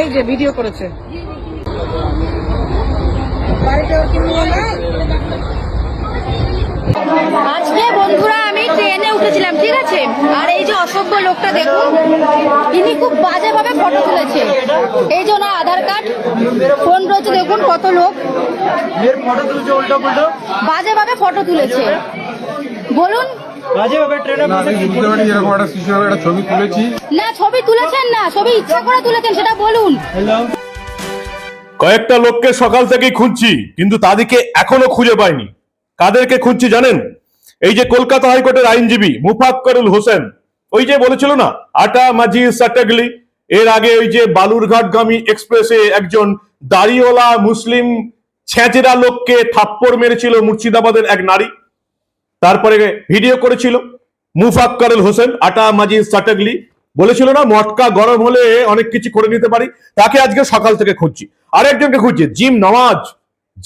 এই যে ভিডিও করেছে। আজকে বন্ধুরা আমি ট্রেনে উঠেছিলাম ঠিক আছে? আর এই যে অসভ্য লোকটা দেখুন ইনি খুব বাজেভাবে ফটো তুলেছে। এই যে ওনার আধার কার্ড ফোন রয়েছে দেখুন কত লোক। এর ফটো তুলছে উল্টো পুল্টো বাজেভাবে ফটো তুলেছে। বলুন বাজে ভাবে ট্রেনে না আমি বুঝতে পারি এরকম একটা শিশু একটা ছবি তুলেছি। না ছবি তুলেছেন না ছবি ইচ্ছা করে তুলেছেন সেটা বলুন। কয়েকটা লোককে সকাল থেকেই খুঁজছি কিন্তু তাদেরকে এখনও খুঁজে পাইনি। কাদেরকে খুঁজছি জানেন? এই যে কলকাতা হাইকোর্টের আইনজীবী মুফাক্করুল হোসেন ওই যে বলেছিল না আটা মাঝি সাটাগলি এর আগে ওই যে বালুরঘাটগামী এক্সপ্রেসে একজন দাড়িওয়ালা মুসলিম ছেঁচেরা লোককে থাপ্পড় মেরেছিল মুর্শিদাবাদের এক নারী। তারপরে ভিডিও করেছিল মুফাক্করুল হোসেন, আটা, মাজি, সাটাগলি। বলেছিল না, মটকা গরম হলে অনেক কিছু করে নিতে পারি। তাকে আজকে সকাল থেকে খুঁজছি। আরেকজনকে খুঁজছি, জিম নওয়াজ,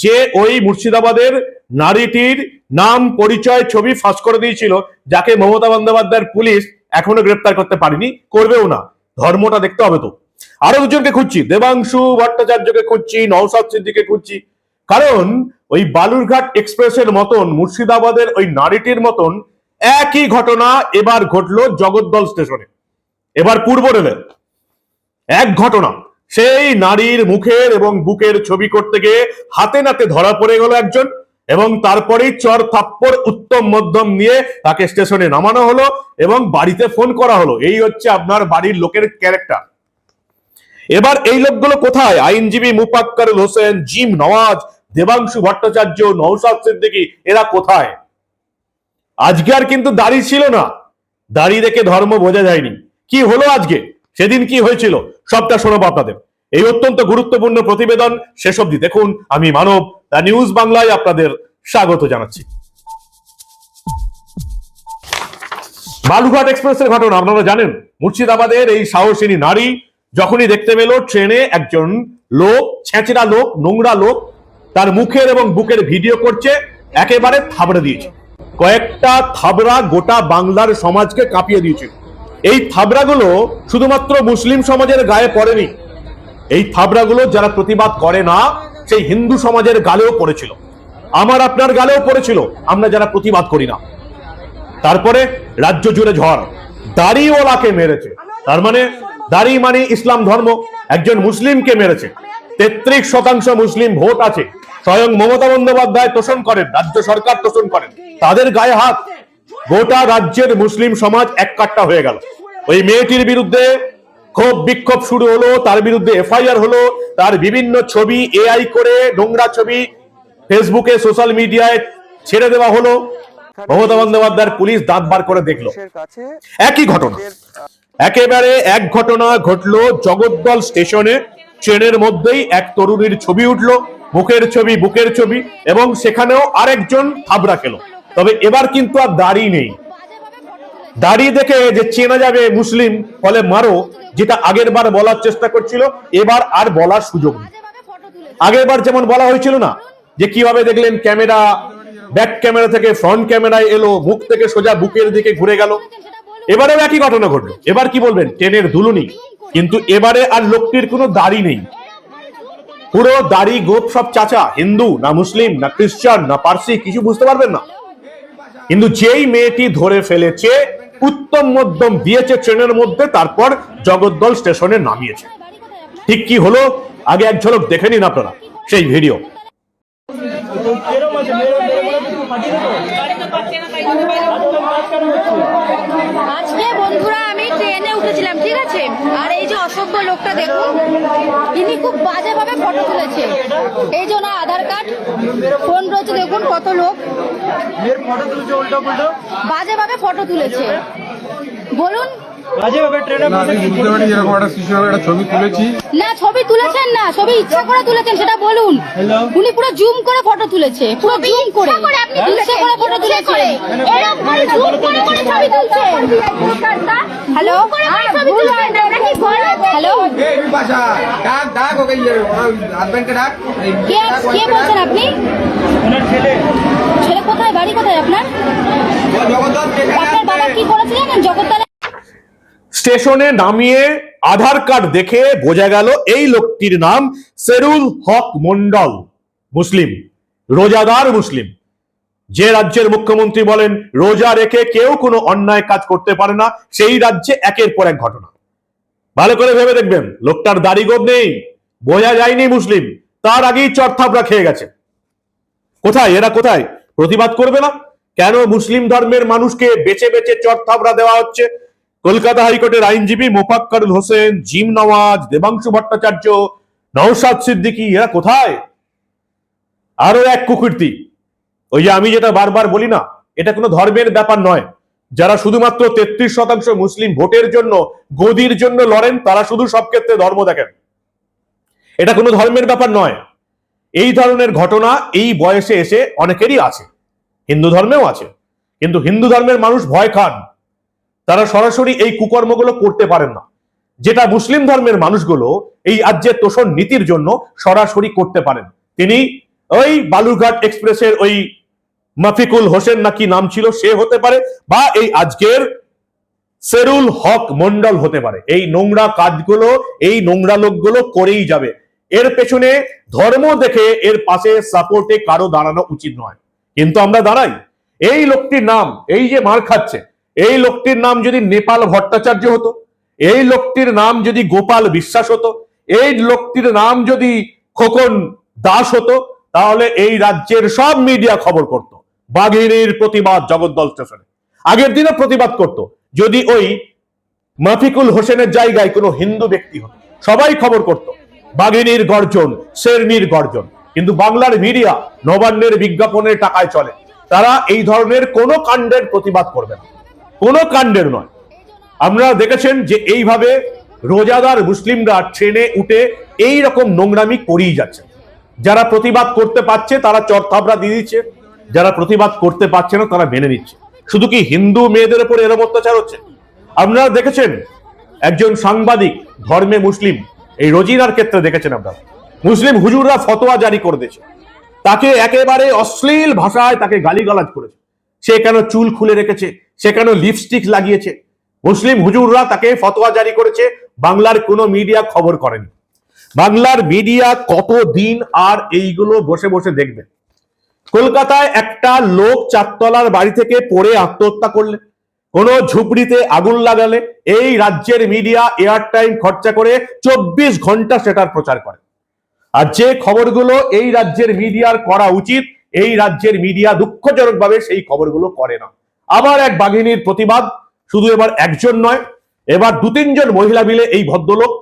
যে ওই মুর্শিদাবাদের নারীটির নাম, পরিচয়, ছবি ফাঁস করে দিয়েছিল, যাকে মমতা বন্দ্যোপাধ্যায়ের পুলিশ এখনও গ্রেপ্তার করতে পারেনি, করবেও না। ধর্মটা দেখতে হবে তো। আরও দুজনকে খুঁজছি, দেবাংশু ভট্টাচার্যকে খুঁজছি নওসাদ সিদ্দিকে খুঁজছি। কারণ ওই বালুরঘাট এক্সপ্রেসের মতন, মুর্শিদাবাদের ওই নারীটির মতন একই ঘটনা এবার ঘটলো জগদ্দল স্টেশনে। এবার পূর্ব রেলের এক ঘটনা, সেই নারীর মুখের এবং বুকের ছবি করতে গিয়ে হাতে নাতে ধরা পড়ে গেল একজন এবং তারপরেই চর থাপ্পড় উত্তম মধ্যম নিয়ে তাকে স্টেশনে নামানো হলো এবং বাড়িতে ফোন করা হলো। এই হচ্ছে আপনার বাড়ির লোকের ক্যারেক্টার। এবার এই লোকগুলো কোথায়? আইনজীবী মুফাক্কারুল হোসেন, জিম নওয়াজ দেবাংশু ভট্টাচার্য নৌসাদ সিদ্দিকী, এরা কোথায়? আজকে আর কিন্তু দাড়ি ছিল না। দাড়ি দেখে ধর্ম বোঝা যায়নি। কি হলো আজকে? সেদিন কি হয়েছিল? সবটা শোনাবো আপনাদের। এই অত্যন্ত গুরুত্বপূর্ণ প্রতিবেদন শেষ অব্দি দেখুন। আমি মানব, দা নিউজ বাংলায় আপনাদের স্বাগত জানাচ্ছি। বালুঘাট এক্সপ্রেসের ঘটনা, আপনারা জানেন? মুর্শিদাবাদের এই সাহসিনী নারী যখনই দেখতে পেল, ট্রেনে একজন লোক, ছেঁচড়া লোক, নোংরা লোক তার মুখের এবং বুকের ভিডিও করছে, একেবারে থাবড়ে দিয়েছে। কয়েকটা থাবড়া গোটা বাংলার সমাজকে কাঁপিয়ে দিয়েছিল এই থাবড়াগুলো শুধুমাত্র মুসলিম সমাজের গায়ে পড়েনি। এই থাবড়াগুলো যারা প্রতিবাদ করে না, সেই হিন্দু সমাজের গালেও পড়েছিল। আমার আপনার গালেও পড়েছিল, আমরা যারা প্রতিবাদ করি না। তারপরে রাজ্য জুড়ে ঝড়, দাড়িওয়ালাকে মেরেছে। তার মানে দাড়ি মানে ইসলাম ধর্ম। একজন মুসলিমকে মেরেছে। তেত্রিশ শতাংশ মুসলিম ভোট আছে। স্বয়ং মমতা বন্দ্যোপাধ্যায় তোষণ করেন, রাজ্য সরকার তোষণ করেন। তাদের গায়ে হাত। গোটা রাজ্যের মুসলিম সমাজ এক কাট্টা হয়ে গেল। ওই মেয়েটির বিরুদ্ধে ক্ষোভ বিক্ষোভ শুরু হলো, তার বিরুদ্ধে এফআইআর হলো, তার বিভিন্ন ছবি, এআই করে নোংরা ছবি ফেসবুকে, সোশ্যাল মিডিয়ায় ছেড়ে দেওয়া হলো। মমতা বন্দ্যোপাধ্যায়ের পুলিশ দাঁত বার করে দেখল। একই ঘটনা। একেবারে এক ঘটনা ঘটলো জগদ্দল স্টেশনে। ট্রেনের মধ্যেই এক তরুণীর ছবি উঠল মুখের ছবি, বুকের ছবি, এবং সেখানেও আরেকজন থাবড়া খেলো। তবে এবার কিন্তু আর দাড়ি নেই। দাড়ি দেখে যে চেনা যাবে মুসলিম, ফলে মারো, যেটা আগের বার বলার চেষ্টা করছিল, এবার আর বলার সুযোগ নেই। আগের বার যেমন বলা হয়েছিল না, যে কীভাবে দেখলেন ক্যামেরা, ব্যাক ক্যামেরা থেকে ফ্রন্ট ক্যামেরায় এলো, মুখ থেকে সোজা বুকের দিকে ঘুরে গেল। এবারেও একই ঘটনা ঘটলো। এবার কি বলবেন? ট্রেনের দুলুনি কিন্তু এবারে আর লোকটির কোনো দাড়ি নেই। পুরো দাড়ি, গোপ সব চাচা, হিন্দু, না মুসলিম, না খ্রিস্টান না পার্সি, কিছু বুঝতে পারবেন না। কিন্তু যেই মেয়েটি ধরে ফেলেছে, উত্তম মধ্যম দিয়েছে ট্রেনের মধ্যে, তারপর জগদ্দল স্টেশনে নামিয়েছে। ঠিক কি হলো? আগে এক ঝলক দেখে নিন আপনারা সেই ভিডিও। আজকে বন্ধুরা আমি ট্রেনে উঠেছিলাম ঠিক আছে? আর এই যে অসভ্য লোকটা দেখুন ইনি খুব বাজেভাবে ফটো তুলেছে। এই যে ওনার আধার কার্ড ফোন রয়েছে দেখুন কত লোক। বাজেভাবে ফটো তুলেছে। বলুন না ছবি তুলেছি। না ছবি তুলেছেন না ছবি ইচ্ছা করে তুলেছেন সেটা বলুন। উনি পুরো জুম করে ফটো তুলেছে পুরো জুম করে। ইচ্ছা করে ফটো তুলেছে হ্যালো হ্যালো ডাক ডাক ওকে হাজবেন্ডকে ডাক। কে কে বলছেন আপনি? ছেলে। ছেলে কোথায় বাড়ি কোথায় আপনার? আপনার বাবা কি করেছে জানেন জগদ্দলে স্টেশনে নামিয়ে আধার কার্ড দেখে বোঝা গেল এই লোকটির নাম সেরুল হক মন্ডল, মুসলিম, রোজাদার মুসলিম। যে রাজ্যের মুখ্যমন্ত্রী বলেন, রোজা রেখে কেউ কোনো অন্যায় কাজ করতে পারে না, সেই রাজ্যে একের পর এক ঘটনা। ভালো করে ভেবে দেখবেন, লোকটার দাড়ি গোব নেই, বোঝা যায়নি মুসলিম, তার আগেই চরথাপড়া খেয়ে গেছে। কোথায়? এরা কোথায়? প্রতিবাদ করবে না? কেন মুসলিম ধর্মের মানুষকে বেছে বেছে চরথাপড়া দেওয়া হচ্ছে? কলকাতা হাইকোর্টের আইনজীবী মোফাক্কারুল হোসেন, জিম নওয়াজ, দেবাংশু ভট্টাচার্য, নওশাদ সিদ্দিকী, এরা কোথায়? আরও এক কুকীর্তি। ওই যে আমি যেটা বারবার বলি না, এটা কোনো ধর্মের ব্যাপার নয়। যারা শুধুমাত্র তেত্রিশ শতাংশ মুসলিম ভোটের জন্য, গদির জন্য লড়েন, তারা শুধু সব ক্ষেত্রে ধর্ম দেখেন। এটা কোনো ধর্মের ব্যাপার নয়। এই ধরনের ঘটনা এই বয়সে এসে অনেকেরই আছে। হিন্দু ধর্মেও আছে। কিন্তু হিন্দু ধর্মের মানুষ ভয় খান। তারা সরাসরি এই কুকর্মগুলো করতে পারেন না। যেটা মুসলিম ধর্মের মানুষগুলো এই রাজ্যের তোষণ নীতির জন্য সরাসরি করতে পারেন। তিনি ওই বালুরঘাট এক্সপ্রেসের ওই মাফিকুল হোসেন নাকি নাম ছিল, সে হতে পারে বা এই আজকের সেরুল হক মন্ডল হতে পারে। এই নোংরা কাজগুলো, এই নোংরা লোকগুলো করেই যাবে। এর পেছনে ধর্ম দেখে এর পাশে সাপোর্টে কারও দাঁড়ানো উচিত নয়। কিন্তু আমরা দাঁড়াই। এই লোকটির নাম, এই যে মার খাচ্ছে এই লোকটির নাম যদি নেপাল ভট্টাচার্য হতো, এই লোকটির নাম যদি গোপাল বিশ্বাস হতো, এই লোকটির নাম যদি খোকন দাস হতো, তাহলে এই রাজ্যের সব মিডিয়া খবর করত। বাঘিনীর প্রতিবাদ জগদ্দল স্টেশনে। আগের দিনে প্রতিবাদ করত। যদি ওই মাফিকুল হোসেনের জায়গায় কোনো হিন্দু ব্যক্তি হতো, সবাই খবর করত, বাঘিনীর গর্জন শেরনির গর্জন। কিন্তু বাংলার মিডিয়া নবান্নের বিজ্ঞাপনের টাকায় চলে। তারা এই ধরনের কোনো কাণ্ডের প্রতিবাদ করবে না। কোনো কাণ্ডের নয়। আমরা দেখেছেন যে এইভাবে রোজাদার মুসলিমরা ট্রেনে উঠে এই রকম নোংরামি করেই যাচ্ছে। যারা প্রতিবাদ করতে পারছে, তারা চরথাবড়া দিয়ে দিচ্ছে। যারা প্রতিবাদ করতে পারছে না, তারা মেনে নিচ্ছে। শুধু কি হিন্দু মেয়েদের উপর এরম অত্যাচার হচ্ছে? আপনারা দেখেছেন, একজন সাংবাদিক, ধর্মে মুসলিম, এই রোজিনার ক্ষেত্রে দেখেছেন আপনারা। মুসলিম হুজুররা ফতোয়া জারি করে দিয়েছে। তাকে একেবারে অশ্লীল ভাষায় তাকে গালিগালাজ করেছে। সে কেন চুল খুলে রেখেছে? সে কেন লিপস্টিক লাগিয়েছে? মুসলিম হুজুররা তাকে ফতোয়া জারি করেছে, বাংলার কোনো মিডিয়া খবর করেনি। বাংলার মিডিয়া কতদিন আর এইগুলো বসে বসে দেখবে? কলকাতায় একটা লোক চারতলার বাড়ি থেকে পড়ে আত্মহত্যা করলে, কোন ঝুপড়িতে আগুন লাগালে, এই রাজ্যের মিডিয়া এয়ার টাইম খরচা করে চব্বিশ ঘণ্টা সেটার প্রচার করে। আর যে খবরগুলো এই রাজ্যের মিডিয়ার করা উচিত, এই রাজ্যের মিডিয়া দুঃখজনকভাবে সেই খবরগুলো করে না। আবার এক বাঘিনীর প্রতিবাদ। শুধু এবার একজন নয়, এবার দু তিনজন মহিলা মিলে এই ভদ্রলোক,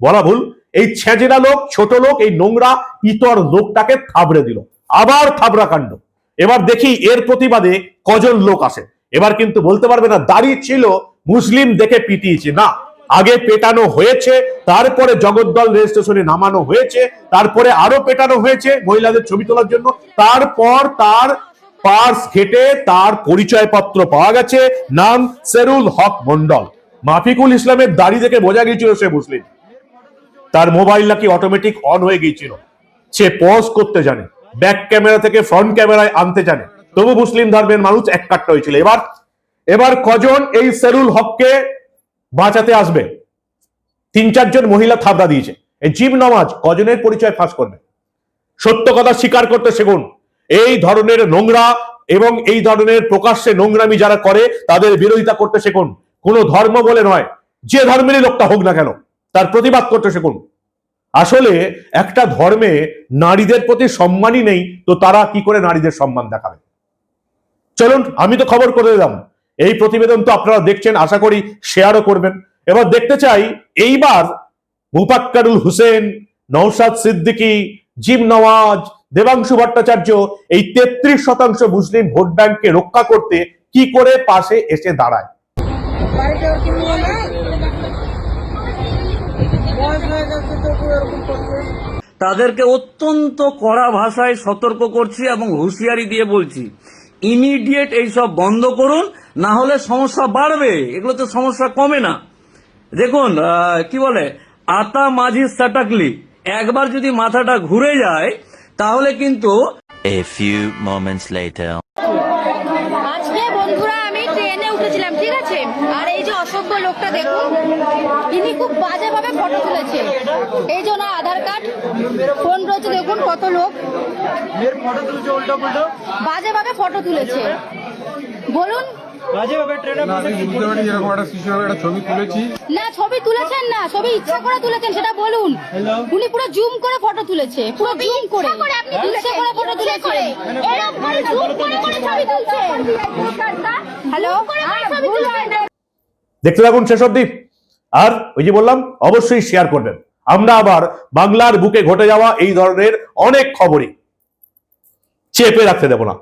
বলা ভুল, এই ছেঁচেরা লোক, ছোট লোক, এই নোংরা, ইতর লোকটাকে থাবড়ে দিল। আবার থাবড়া কাণ্ড। এবার দেখি এর প্রতিবাদে কজন লোক আসে। এবার কিন্তু বলতে পারবে না, দাড়ি ছিল, মুসলিম দেখে পিটিয়েছে। না, আগে পেটানো হয়েছে, তারপরে জগদ্দল রেল স্টেশনে নামানো হয়েছে, তারপরে আরও পেটানো হয়েছে মহিলাদের ছবি তোলার জন্য, তারপর তার পার্স ঘেটে তার পরিচয়পত্র পাওয়া গেছে, নাম সেরুল হক মন্ডল মাফিকুল ইসলামের দাড়ি দেখে বোঝা গিয়েছিল সে মুসলিম। তার মোবাইল নাকি অটোমেটিক অন হয়ে গিয়েছিল। সে পজ করতে জানে ব্যাক ক্যামেরা থেকে ফ্রন্ট ক্যামেরায় আনতে জানে। তবু মুসলিম ধর্মের মানুষ এক কাট্টা হয়েছিল। এবার এবার কজন এই সেরুল হককে বাঁচাতে আসবে? তিন চারজন মহিলা থাবড়া দিয়েছে। এই জিম নওয়াজ কজনের পরিচয় ফাঁস করবে? সত্য কথা স্বীকার করতে শিখুন। এই ধরনের নোংরা এবং এই ধরনের প্রকাশ্যে নোংরামি যারা করে, তাদের বিরোধিতা করতে শেখুন। কোনো ধর্ম বলে নয়, যে ধর্মেরই লোকটা হোক না কেন, তার প্রতিবাদ করতে শেখুন। আসলে একটা ধর্মে নারীদের প্রতি সম্মানই নেই, তো তারা কি করে নারীদের সম্মান দেখাবে? চলুন, আমি তো খবর করে দিলাম। এই প্রতিবেদন তো আপনারা দেখছেন, আশা করি শেয়ারও করবেন। এবার দেখতে চাই, এইবার মুফাক্কারুল হোসেন নৌসাদ সিদ্দিকী, জিম নওয়াজ দেবাংশু ভট্টাচার্য এই তেত্রিশ শতাংশ মুসলিম ভোট ব্যাংককে রক্ষা করতে কি করে পাশে এসে দাঁড়ায়? তাদেরকে অত্যন্ত কড়া ভাষায় সতর্ক করছি এবং হুঁশিয়ারি দিয়ে বলছি, ইমিডিয়েট এইসব বন্ধ করুন, না হলে সমস্যা বাড়বে। এগুলো তো সমস্যা কমে না। দেখুন কি বলে? আতা মাঝি সাটাকলি একবার যদি মাথাটা ঘুরে যায় তাহলে কিন্তু A few moments later. আজকে বন্ধুরা আমি ট্রেনে উঠেছিলাম ঠিক আছে? আর এই যে অসভ্য লোকটা দেখুন ইনি খুব বাজেভাবে ফটো তুলেছে। এই যে ওনার আধার কার্ড ফোন রয়েছে দেখুন কত লোক। মেয়ের ফটো তুলছে উল্টো পুল্টো বাজেভাবে ফটো তুলেছে। বলুন না আমি বুঝতে পারি এরকম একটা শিশু একটা ছবি তুলেছি। না ছবি তুলেছেন না ছবি ইচ্ছা করে তুলেছেন সেটা বলুন। উনি পুরো জুম করে ফটো তুলেছে পুরো জুম করে। ইচ্ছা করে ফটো তুলেছে হ্যালো দেখতে থাকুন শেষ অব্দি আর ওই যে বললাম অবশ্যই শেয়ার করবেন। আমরা আবার বাংলার বুকে ঘটে যাওয়া এই ধরনের অনেক খবরই চেপে রাখতে দেব না।